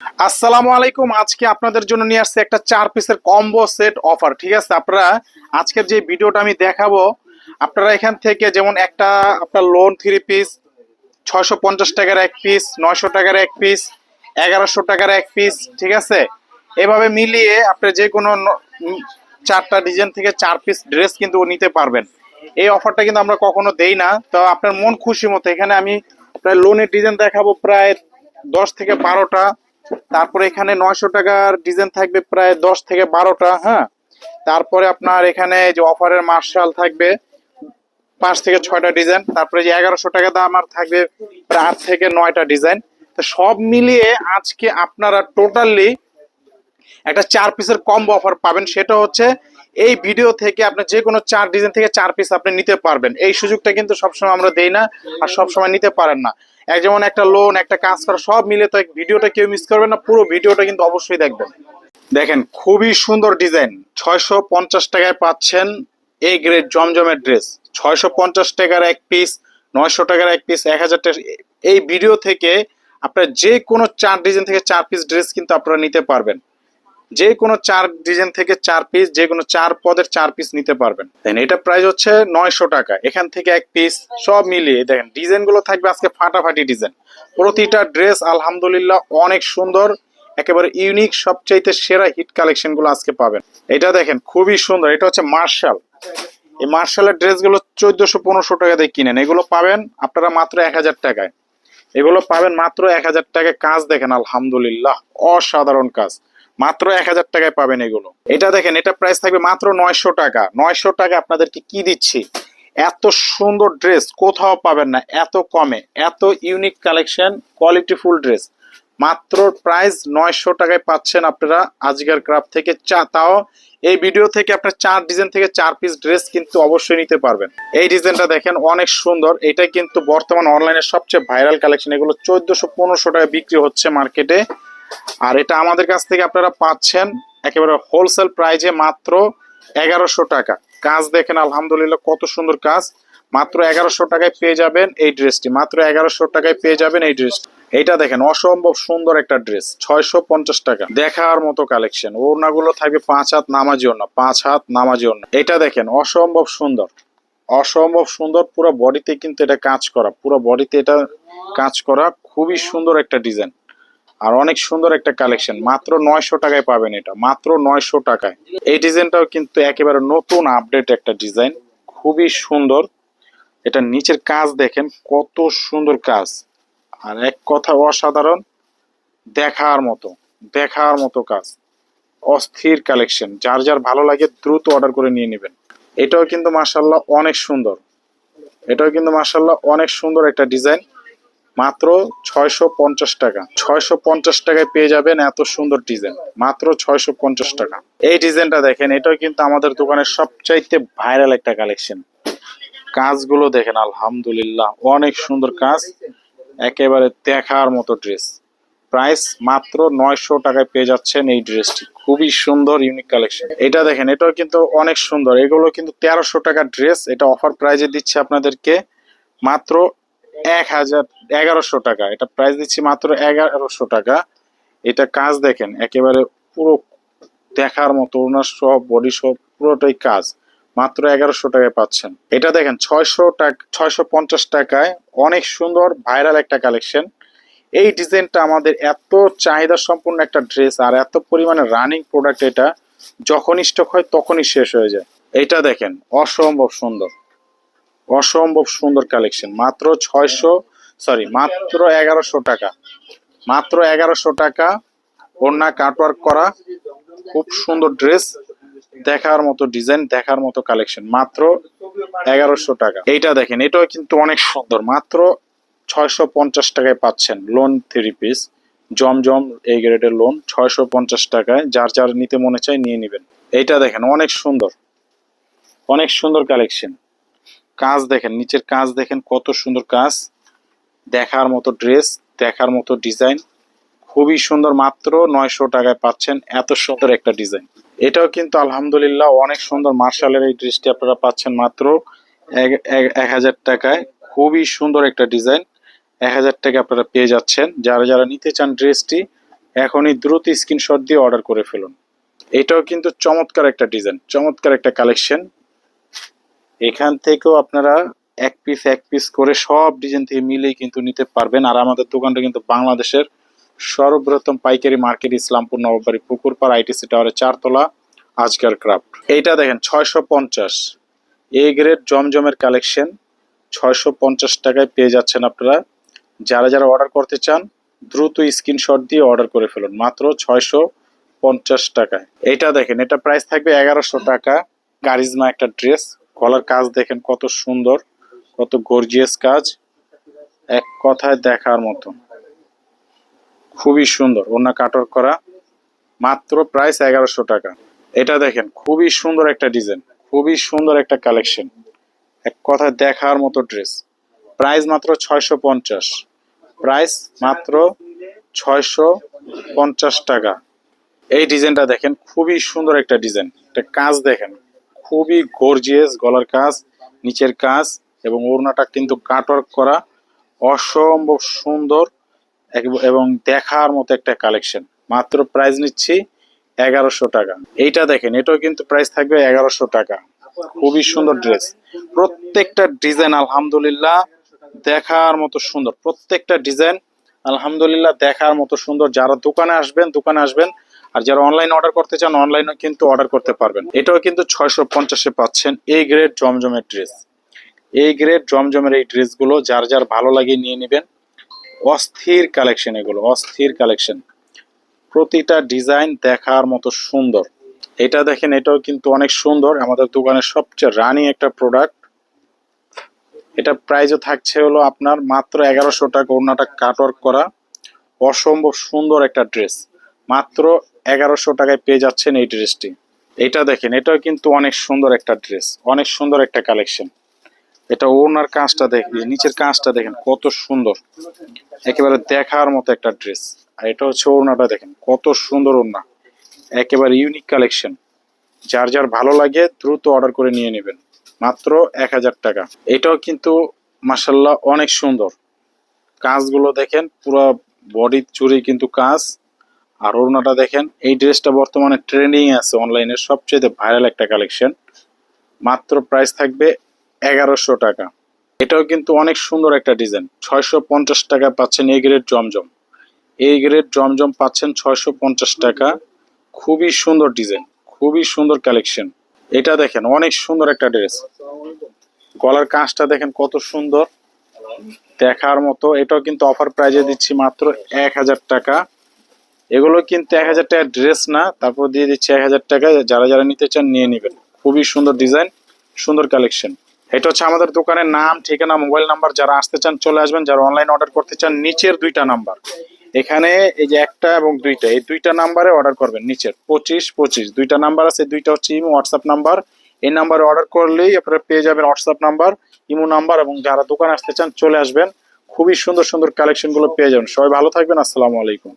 আসসালামু আলাইকুম। আজকে আপনাদের জন্য নিয়ে আসছে একটা চার পিসের কম্বো সেট অফার ঠিক আছে? আপনারা আজকের যে ভিডিওটা আমি দেখাবো, আপনারা এখান থেকে যেমন একটা আপনার লোন থ্রি পিস ছয়শো পঞ্চাশ টাকার এক পিস নয়শো টাকার এক পিস এগারোশো টাকার এক পিস ঠিক আছে? এভাবে মিলিয়ে আপনি যে কোনো চারটা ডিজাইন থেকে চার পিস ড্রেস কিন্তু নিতে পারবেন। এই অফারটা কিন্তু আমরা কখনো দেই না। তো আপনার মন খুশি মতো এখানে আমি প্রায় লোনের ডিজাইন দেখাবো প্রায় দশ থেকে বারোটা। তারপরে এখানে নয়শো টাকার ডিজাইন থাকবে প্রায় দশ থেকে বারোটা হ্যাঁ? তারপরে আপনার এখানে যে অফারের মার্শাল থাকবে পাঁচ থেকে ছয়টা ডিজাইন তারপরে যে এগারোশো টাকা দাম আর থাকবে প্রায় আট থেকে নয়টা ডিজাইন তো সব মিলিয়ে আজকে আপনারা টোটালি একটা চার পিসের কম্বো অফার পাবেন, সেটা হচ্ছে এই ভিডিও থেকে আপনি যে কোনো চার ডিজাইন থেকে চার পিস আপনি নিতে পারবেন। এই সুযোগটা কিন্তু সবসময় আমরা দেই না আর সবসময় নিতে পারেন না। এক যেমন একটা লোন একটা কাজ করা, সব মিলে তো ভিডিওটা কেউ মিস করবেন না, পুরো ভিডিওটা কিন্তু অবশ্যই দেখবেন। দেখেন, খুবই সুন্দর ডিজাইন ছয়শো পঞ্চাশ টাকায় পাচ্ছেন এই গ্রেড জমজমের ড্রেস ছয়শো পঞ্চাশ টাকার এক পিস নয়শো টাকার এক পিস এক হাজার টাকা এই ভিডিও থেকে আপনার যে কোনো চার ডিজাইন থেকে চার পিস ড্রেস কিন্তু আপনারা নিতে পারবেন। যে কোনো চার ডিজাইন থেকে চার পিস যে কোনো চার পদের চার পিস নিতে পারবেন। দেন এটা প্রাইস হচ্ছে নয়শো টাকা। এখান থেকে এক পিস সব মিলিয়ে, দেখেন ডিজাইনগুলো থাকবে আজকে ফাটাফাটি ডিজাইন। প্রতিটা ড্রেস আলহামদুলিল্লাহ, অনেক সুন্দর, একেবারে ইউনিক সবচাইতে সেরা হিট কালেকশনগুলো আজকে পাবেন। এটা দেখেন, খুবই সুন্দর। এটা হচ্ছে মার্শাল এই মার্শালের ড্রেসগুলো চোদ্দশো পনেরোশো টাকা দিয়ে কিনেন। এগুলো পাবেন আপনারা মাত্র এক হাজার টাকায়। এগুলো পাবেন মাত্র এক হাজার টাকায়। কাজ দেখেন, আলহামদুলিল্লাহ, অসাধারণ কাজ। মাত্র এক হাজার টাকায় পাবেন এগুলো। এটা দেখেন, এটা প্রাইস থাকবে মাত্র নয়শো টাকা। নয়শো টাকা আপনাদেরকে কি দিচ্ছি? এত সুন্দর ড্রেস কোথাও পাবেন না, এত কমে, এত ইউনিক কালেকশন কোয়ালিটিফুল ড্রেস মাত্র প্রাইস নয়শো টাকায় পাচ্ছেন আপনারা আজকের ক্রাফট থেকে চা তাও এই ভিডিও থেকে আপনার চার ডিজাইন থেকে চার পিস ড্রেস কিন্তু অবশ্যই নিতে পারবেন। এই ডিজাইনটা দেখেন, অনেক সুন্দর। এটা কিন্তু বর্তমান অনলাইনে সবচেয়ে ভাইরাল কালেকশন এগুলো চোদ্দশো পনেরোশো টাকা বিক্রি হচ্ছে মার্কেটে আর এটা আমাদের কাছ থেকে আপনারা পাচ্ছেন একেবারে হোলসেল প্রাইজে মাত্র এগারোশো টাকা। কাজ দেখেন, আলহামদুলিল্লাহ, কত সুন্দর কাজ। মাত্র এগারোশো টাকায় পেয়ে যাবেন এই ড্রেসটি মাত্র এগারোশো টাকায় পেয়ে যাবেন এই ড্রেসটি এইটা দেখেন, অসম্ভব সুন্দর একটা ড্রেস ছয়শো পঞ্চাশ টাকা। দেখার মতো কালেকশন ওড়নাগুলো থাকবে পাঁচ হাত নামাজি ওড়না, পাঁচ হাত নামাজি ওড়না। এটা দেখেন, অসম্ভব সুন্দর। অসম্ভব সুন্দর, পুরো বডিতে কিন্তু এটা কাজ করা, পুরো বডিতে এটা কাজ করা, খুবই সুন্দর একটা ডিজাইন আর অনেক সুন্দর একটা কালেকশন মাত্র নয়শো টাকায় পাবেন এটা। মাত্র নয়শো টাকায়। এই ডিজাইনটাও কিন্তু একেবারে নতুন আপডেট একটা ডিজাইন। খুবই সুন্দর। এটা নিচের কাজ দেখেন, কত সুন্দর কাজ। আর এক কথা অসাধারণ, দেখার মতো দেখার মতো কাজ। অস্থির কালেকশন যার যার ভালো লাগে দ্রুত অর্ডার করে নিয়ে নেবেন। এটাও কিন্তু মার্শাল্লাহ অনেক সুন্দর। এটাও কিন্তু মার্শাল্লাহ অনেক সুন্দর একটা ডিজাইন। মাত্র ছয়শো পঞ্চাশ টাকা। ছয়শো পঞ্চাশ টাকায় পেয়ে যাবেন এত সুন্দর ডিজাইন। মাত্র ছয়শো পঞ্চাশ টাকা। এই ডিজাইনটা দেখেন, এটাও কিন্তু আমাদের দোকানের সবচাইতে ভাইরাল একটা কালেকশন। কাজগুলো দেখেন, আলহামদুলিল্লাহ, অনেক সুন্দর কাজ। একেবারে দেখার মতো ড্রেস। প্রাইস মাত্র নয়শো টাকায় পেয়ে যাচ্ছেন এই ড্রেসটি। খুবই সুন্দর, ইউনিক কালেকশন। এটা দেখেন, এটাও কিন্তু অনেক সুন্দর। এগুলো কিন্তু তেরোশো টাকার ড্রেস। এটা অফার প্রাইজে দিচ্ছে আপনাদেরকে। মাত্র এক হাজার, এগারোশো টাকা। এটা প্রাইস দিচ্ছি মাত্র এগারোশো টাকা। এটা কাজ দেখেন, একেবারে পুরো দেখার মতো, ওনার সব বডি সব পুরোটাই কাজ। মাত্র এগারোশো টাকায় পাচ্ছেন। এটা দেখেন, ছয়শো টাকা, ছয়শো পঞ্চাশ টাকায় অনেক সুন্দর ভাইরাল একটা কালেকশন এই ডিজাইনটা আমাদের এত চাহিদা সম্পূর্ণ একটা ড্রেস আর এত পরিমাণে রানিং প্রোডাক্ট এটা, যখনই স্টক হয় তখনই শেষ হয়ে যায়। এটা দেখেন, অসম্ভব সুন্দর। অসম্ভব সুন্দর কালেকশন মাত্র ছয়শো সরি মাত্র এগারোশো টাকা। মাত্র এগারোশো টাকা ওড়না কাটওয়ার্ক করা, খুব সুন্দর ড্রেস দেখার মতো ডিজাইন দেখার মতো কালেকশন মাত্র এগারোশো টাকা। এইটা দেখেন, এটাও কিন্তু অনেক সুন্দর। মাত্র ছয়শো পঞ্চাশ টাকায় পাচ্ছেন লোন থ্রি পিস জমজম এই গ্রেডের লোন ছয়শো পঞ্চাশ টাকায়। যার যার নিতে মনে চায় নিয়ে নেবেন। এইটা দেখেন, অনেক সুন্দর। অনেক সুন্দর কালেকশন কাজ দেখেন, নিচের কাজ দেখেন কত সুন্দর কাজ। দেখার মতো ড্রেস, দেখার মতো ডিজাইন। খুবই সুন্দর, মাত্র নয়শো টাকায় পাচ্ছেন, এত সুন্দর একটা ডিজাইন। এটাও কিন্তু আলহামদুলিল্লাহ অনেক সুন্দর, মার্শালের এই ড্রেসটি আপনারা পাচ্ছেন মাত্র এক- হাজার টাকায়। খুবই সুন্দর একটা ডিজাইন, এক হাজার টাকা আপনারা পেয়ে যাচ্ছেন। যারা যারা নিতে চান ড্রেসটি, এখনই দ্রুত স্ক্রিনশট দিয়ে অর্ডার করে ফেলুন। এটাও কিন্তু চমৎকার একটা ডিজাইন, চমৎকার একটা কালেকশন। এখান থেকেও আপনারা এক পিস এক পিস করে সব ডিজাইন থেকে মিলেই কিন্তু নিতে পারবেন। আর আমাদের দোকানটা কিন্তু বাংলাদেশের সর্ববৃহত্তম পাইকারি মার্কেট, ইসলামপুর নববাড়ি পুকুরপাড়, আইটিসি টাওয়ারের চারতলা, আজকার ক্রাফট এইটা দেখেন, ছয়শো পঞ্চাশ। এ গ্রেড জমজমের কালেকশন ছয়শো পঞ্চাশ টাকায় পেয়ে যাচ্ছেন আপনারা। যারা যারা অর্ডার করতে চান, দ্রুত স্ক্রিনশট দিয়ে অর্ডার করে ফেলুন। মাত্র ছয়শো পঞ্চাশ টাকায়। এটা দেখেন, এটা প্রাইস থাকবে এগারোশো টাকা। কারিজমা একটা ড্রেস গলার কাজ দেখেন কত সুন্দর, কত গর্জিয়াস কাজ, এক কথায় দেখার মতো। খুবই সুন্দর ওনা কাটর করা, মাত্র প্রাইস এগারোশো টাকা। এটা দেখেন, খুবই সুন্দর একটা ডিজাইন খুবই সুন্দর একটা কালেকশন এক কথায় দেখার মতো ড্রেস প্রাইস মাত্র ছয়শো পঞ্চাশ। প্রাইস মাত্র ছয়শো পঞ্চাশ টাকা। এই ডিজাইনটা দেখেন, খুবই সুন্দর একটা ডিজাইন একটা কাজ দেখেন খুবই গর্জিয়াস গলার কাজ, নিচের কাজ এবং ওড়নাটা কিন্তু কাটওয়ার্ক করা। অসম্ভব সুন্দর এবং দেখার মতো একটা কালেকশন মাত্র প্রাইস নিচ্ছি এগারোশো টাকা। এইটা দেখেন, এটাও কিন্তু প্রাইস থাকবে এগারোশো টাকা। খুবই সুন্দর ড্রেস প্রত্যেকটা ডিজাইন আলহামদুলিল্লাহ দেখার মতো সুন্দর। প্রত্যেকটা ডিজাইন আলহামদুলিল্লাহ দেখার মতো সুন্দর। যারা দোকানে আসবেন দোকানে আসবেন আর যারা অনলাইন অর্ডার করতে চান অনলাইনে কিন্তু অর্ডার করতে পারবেন। এটাও কিন্তু ছয়শো পঞ্চাশে পাচ্ছেন এই গ্রেড জমজমের ড্রেস এই গ্রেড জমজমের এই ড্রেসগুলো যার যার ভালো লাগে নিয়ে নেবেন। অস্থির কালেকশন এগুলো, অস্থির কালেকশন প্রতিটা ডিজাইন দেখার মতো সুন্দর। এটা দেখেন, এটাও কিন্তু অনেক সুন্দর। আমাদের দোকানের সবচেয়ে রানিং একটা প্রোডাক্ট এটা প্রাইজও থাকছে হলো আপনার মাত্র এগারোশো টাকা ওড়নাটা কাটওয়ার্ক করা। অসম্ভব সুন্দর একটা ড্রেস মাত্র এগারোশো টাকায় পেয়ে যাচ্ছেন এই ড্রেসটি। এটা দেখেন, এটাও কিন্তু অনেক সুন্দর একটা ড্রেস, অনেক সুন্দর একটা কালেকশন। এটা ওনার কাজটা দেখেন, নিচের কাজটা দেখেন, কত সুন্দর। একেবারে দেখার মতো একটা ড্রেস। আর এটা হচ্ছে ওড়নাটা দেখেন, কত সুন্দর ওড়না। একেবারে ইউনিক কালেকশন। যার যার ভালো লাগে দ্রুত অর্ডার করে নিয়ে নেবেন। মাত্র এক হাজার টাকা। এটাও কিন্তু মাসাল্লাহ অনেক সুন্দর। কাজগুলো দেখেন, পুরো বডি চুরি কিন্তু কাজ। আর ওড়নাটা দেখেন, এই ড্রেসটা বর্তমানে ট্রেন্ডিং আছে অনলাইনে সবচেয়ে ভাইরাল একটা কালেকশন মাত্র প্রাইস থাকবে এগারোশো টাকা। এটাও কিন্তু অনেক সুন্দর একটা ডিজাইন ছয়শো পঞ্চাশ টাকা পাচ্ছেন এই গ্রেড জমজম। এই গ্রেড জমজম পাচ্ছেন ছয়শো পঞ্চাশ টাকা। খুবই সুন্দর ডিজাইন খুবই সুন্দর কালেকশন এটা দেখেন, অনেক সুন্দর একটা ড্রেস গলার কাঁচটা দেখেন কত সুন্দর। দেখার মতো। এটাও কিন্তু অফার প্রাইজে দিচ্ছি মাত্র এক হাজার টাকা। এগুলো কিন্তু এক হাজার টাকার ড্রেস না, তারপর দিয়ে দিচ্ছি এক হাজার টাকা। যারা যারা নিতে চান, নিয়ে নেবেন। খুবই সুন্দর ডিজাইন সুন্দর কালেকশন এটা হচ্ছে আমাদের দোকানের নাম, ঠিকানা মোবাইল নাম্বার যারা আসতে চান, চলে আসবেন। যারা অনলাইন অর্ডার করতে চান, নিচের দুইটা নাম্বার এখানে এই যে একটা এবং দুইটা, এই দুইটা নাম্বারে অর্ডার করবেন, নিচের। পঁচিশ পঁচিশ। দুইটা নাম্বার আছে, দুইটা হচ্ছে ইমো হোয়াটসঅ্যাপ নাম্বার এই নাম্বারে অর্ডার করলেই আপনারা পেয়ে যাবেন হোয়াটসঅ্যাপ নাম্বার ইমো নাম্বার এবং যারা দোকানে আসতে চান, চলে আসবেন। খুবই সুন্দর সুন্দর কালেকশনগুলো পেয়ে যাবেন। সবাই ভালো থাকবেন। আসসালামু আলাইকুম।